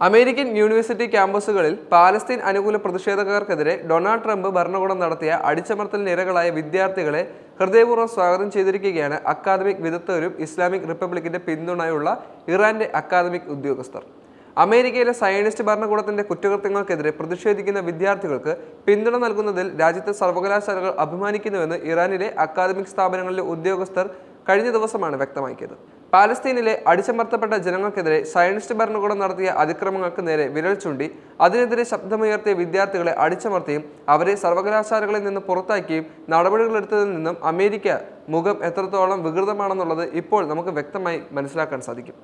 American university ക്യാമ്പസുകളിൽ Palestine അനുകൂല പ്രതിഷേധക്കാർക്കെതിരെ Donald Trump ഭരണകൂടം നടത്തിയ അടിച്ചമർത്തലിന് ഇരകളായ വിദ്യാർത്ഥികളെ ഹൃദയപൂർവം സ്വാഗതം ചെയ്തിരിക്കുകയാണ് അക്കാദമിക് വിദഗ്ധരും ഇസ്ലാമിക് റിപ്പബ്ലിക്കിന്റെ പിന്തുണയുള്ള ഇറാന്റെ അക്കാദമിക് ഉദ്യോഗസ്ഥർ. അമേരിക്കയിലെ സയനിസ്റ്റ് ഭരണകൂടത്തിന്റെ കുറ്റകൃത്യങ്ങൾക്കെതിരെ പ്രതിഷേധിക്കുന്ന വിദ്യാർത്ഥികൾക്ക് പിന്തുണ നൽകുന്നതിൽ രാജ്യത്തെ സർവകലാശാലകൾ അഭിമാനിക്കുന്നുവെന്ന് ഇറാനിലെ അക്കാദമിക് സ്ഥാപനങ്ങളിലെ ഉദ്യോഗസ്ഥർ കഴിഞ്ഞ ദിവസമാണ് വ്യക്തമാക്കിയത്. പാലസ്തീനിലെ അടിച്ചമർത്തപ്പെട്ട ജനങ്ങൾക്കെതിരെ സയനിസ്റ്റ് ഭരണകൂടം നടത്തിയ അതിക്രമങ്ങൾക്ക് നേരെ വിരൽ ചൂണ്ടി അതിനെതിരെ ശബ്ദമുയർത്തിയ വിദ്യാർത്ഥികളെ അടിച്ചമർത്തിയും അവരെ സർവകലാശാലകളിൽ നിന്ന് പുറത്താക്കിയും നടപടികളെടുത്തതിൽ നിന്നും അമേരിക്ക മുഖം എത്രത്തോളം വികൃതമാണെന്നുള്ളത് ഇപ്പോൾ നമുക്ക് വ്യക്തമായി മനസ്സിലാക്കാൻ സാധിക്കും.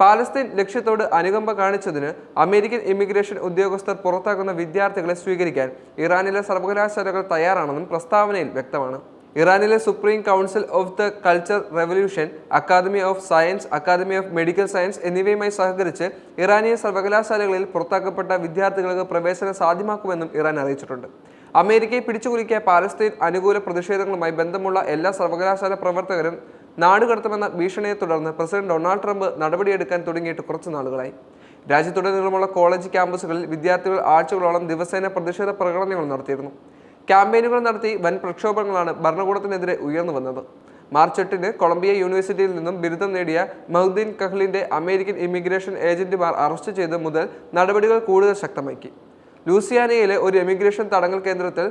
പാലസ്തീൻ ലക്ഷ്യത്തോട് അനുകമ്പ കാണിച്ചതിന് അമേരിക്കൻ ഇമിഗ്രേഷൻ ഉദ്യോഗസ്ഥർ പുറത്താക്കുന്ന വിദ്യാർത്ഥികളെ സ്വീകരിക്കാൻ ഇറാനിലെ സർവകലാശാലകൾ തയ്യാറാണെന്നും പ്രസ്താവനയിൽ വ്യക്തമാണ്. ഇറാനിലെ supreme council of the culture revolution academy of science academy of medical science എന്നിവയുമായി സഹകരിച്ച് ഇറാനിയ സർവകലാശാലകളിൽ പുറത്താക്കപ്പെട്ട വിദ്യാർത്ഥികൾക്ക് പ്രവേശനം സാധ്യമാക്കുമെന്നും ഇറാൻ അറിയിച്ചിട്ടുണ്ട്. അമേരിക്കയെ പിടിച്ചുകുലുക്കിയ പാലസ്തീൻ അനുകൂല പ്രതിഷേധങ്ങളുമായി ബന്ധമുള്ള എല്ലാ സർവകലാശാല പ്രവർത്തകരും നാടുകടത്തുമെന്ന ഭീഷണിയെ തുടർന്ന് പ്രസിഡന്റ് ഡൊണാൾഡ് ട്രംപ് നടപടിയെടുക്കാൻ തുടങ്ങിയിട്ട് കുറച്ചു നാളുകളായി. രാജ്യത്തുടനീളമുള്ള കോളേജ് ക്യാമ്പസുകളിൽ വിദ്യാർത്ഥികൾ ആഴ്ചകളോളം ദിവസേന പ്രതിഷേധ പ്രകടനങ്ങൾ നടത്തിയിരുന്നു. ക്യാമ്പയിനുകൾ നടത്തി വൻ പ്രക്ഷോഭങ്ങളാണ് ഭരണകൂടത്തിനെതിരെ ഉയർന്നു വന്നത്. മാർച്ച് എട്ടിന് കൊളംബിയ യൂണിവേഴ്സിറ്റിയിൽ നിന്നും ബിരുദം നേടിയ മഹുദ്ദീൻ കഹ്ലിന്റെ അമേരിക്കൻ ഇമിഗ്രേഷൻ ഏജന്റുമാർ അറസ്റ്റ് ചെയ്ത് മുതൽ നടപടികൾ കൂടുതൽ ശക്തമാക്കി. ലൂസിയാനയിലെ ഒരു എമിഗ്രേഷൻ തടങ്കൽ കേന്ദ്രത്തിൽ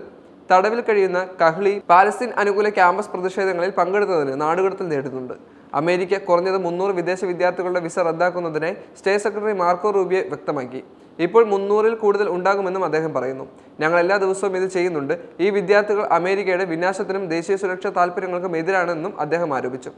തടവിൽ കഴിയുന്ന കഹ്ലി പാലസ്തീൻ അനുകൂല ക്യാമ്പസ് പ്രതിഷേധങ്ങളിൽ പങ്കെടുത്തതിന് നാടുകടത്തിൽ നേടുന്നുണ്ട്. അമേരിക്ക കുറഞ്ഞത് മുന്നൂറ് വിദേശ വിദ്യാർത്ഥികളുടെ വിസ റദ്ദാക്കുന്നതിനെ സ്റ്റേറ്റ് സെക്രട്ടറി മാർക്കോ റൂബിയെ വ്യക്തമാക്കി. ഇപ്പോൾ മുന്നൂറിൽ കൂടുതൽ ഉണ്ടാകുമെന്നും അദ്ദേഹം പറയുന്നു. ഞങ്ങൾ എല്ലാ ദിവസവും ഇത് ചെയ്യുന്നുണ്ട്. ഈ വിദ്യാർത്ഥികൾ അമേരിക്കയുടെ വിനാശത്തിനും ദേശീയ സുരക്ഷാ താല്പര്യങ്ങൾക്കും എതിരാണെന്നും അദ്ദേഹം ആരോപിച്ചു.